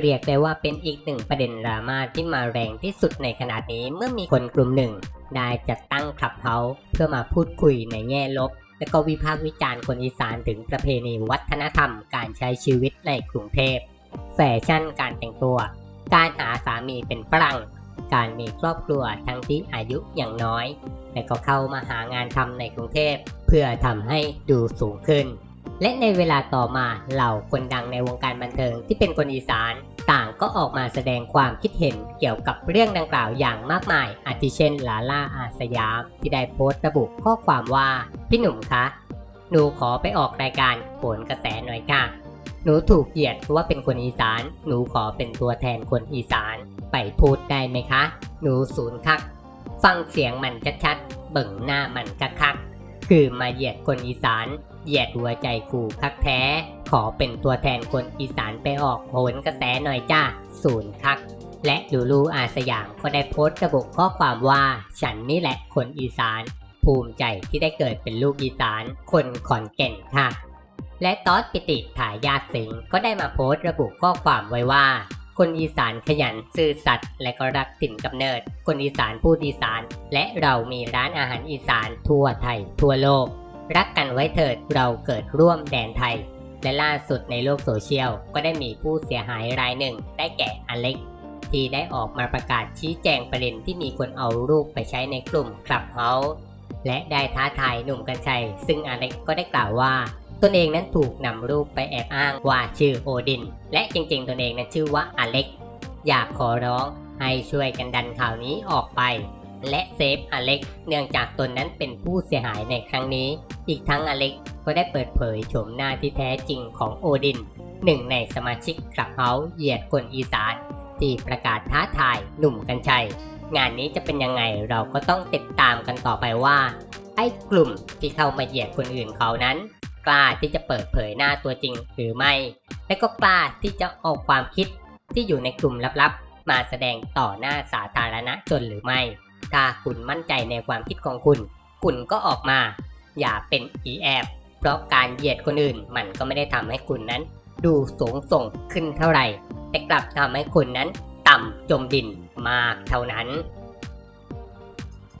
เรียกได้ว่าเป็นอีกหนึ่งประเด็นดราม่าที่มาแรงที่สุดในขณะนี้เมื่อมีคนกลุ่มหนึ่ง ได้จัดตั้งคลับเฮาส์เพื่อมาพูดคุยในแง่ลบ และก็วิพากษ์วิจารณ์คนอีสานถึงประเพณีวัฒนธรรมการใช้ชีวิตในกรุงเทพ แฟชั่นการแต่งตัว การหาสามีเป็นฝรั่ง การมีครอบครัวทั้งที่อายุอย่างน้อยและก็เข้ามาหางานทำในกรุงเทพ เพื่อทำให้ดูสูงขึ้น และในเวลาต่อมาเหล่าคนดังในวงการบันเทิงที่เป็นคนอีสาน ต่างก็ออกมาแสดงความคิดเห็นเกี่ยวกับเรื่องดังกล่าวอย่างมากมาย อาทิเช่นลาล่าอาสยามที่ได้โพสต์ระบุข้อความว่า พี่หนุ่มคะ หนูขอไปออกรายการโผลกระแสหน่อยค่ะหนูถูกเหยียดว่าเป็นคนอีสาน หนูขอเป็นตัวแทนคนอีสาน ไปพูดได้ไหมคะ หนูศูนย์คัก ฟังเสียงมันชัดๆ เบิ่งหน้ามันคักๆ คือมาเหยียดคนอีสาน เหยียดหัวใจกูคักแท้ ขอเป็นตัวแทนคนอีสานไปออกโหนกระแสหน่อยจ้า ศูนย์คัก และลูลูอาสยามก็ได้โพสต์ระบุข้อความว่า ฉันนี่แหละคนอีสาน ภูมิใจที่ได้เกิดเป็นลูกอีสาน คนขอนแก่นค่ะ และตอสปิติถายาทสิงห์ก็ได้มาโพสต์ระบุข้อความไว้ว่า คนอีสานขยันซื่อสัตย์และก็รักถิ่นกำเนิด คนอีสานพูดอีสาน และเรามีร้านอาหารอีสานทั่วไทย ทั่วโลก รักกันไว้เถิดเราเกิดร่วมแดนไทย และล่าสุดในโลกโซเชียล ก็ได้มีผู้เสียหายรายหนึ่ง ได้แก่อเล็กที่ได้ออกมาประกาศชี้แจงประเด็นที่มีคนเอารูปไปใช้ในกลุ่มคลับเฮาส์และได้ท้าทายหนุ่มกัญชัย ซึ่งอเล็กก็ได้กล่าวว่า ตนเองนั้นถูกนำรูปไปแอบอ้างว่าชื่อโอดิน และจริงๆ ตนเองนั้นชื่อว่าอเล็ก อยากขอร้องให้ช่วยกันดันข่าวนี้ออกไป และเซฟอเล็กเนื่องจากตนนั้นเป็นผู้เสียหายในครั้งนี้ อีกทั้งอเล็กก็ได้เปิดเผยโฉมหน้าที่แท้จริงของโอดิน หนึ่งในสมาชิกคลับเฮาส์เหยียดคนอีสาน ที่ประกาศท้าทายหนุ่มกัญชัย งานนี้จะเป็นยังไงเราก็ต้องติดตามกันต่อไปว่าไอ้กลุ่มที่เข้ามาเหยียดคนอื่นเขานั้น กล้าที่จะเปิดเผยหน้าตัวจริงหรือไม่ และก็กล้าที่จะออกความคิดที่อยู่ในกลุ่มลับๆ มาแสดงต่อหน้าสาธารณะชนหรือไม่ ถ้าคุณมั่นใจในความคิดของคุณ คุณก็ออกมา อย่าเป็นอีแอบเพราะการเหยียดคนอื่นมันก็ไม่ได้ทำให้คุณนั้น ดูสูงส่งขึ้นเท่าไหร่ แต่กลับทำให้คุณนั้นต่ำจมดินมากเท่านั้น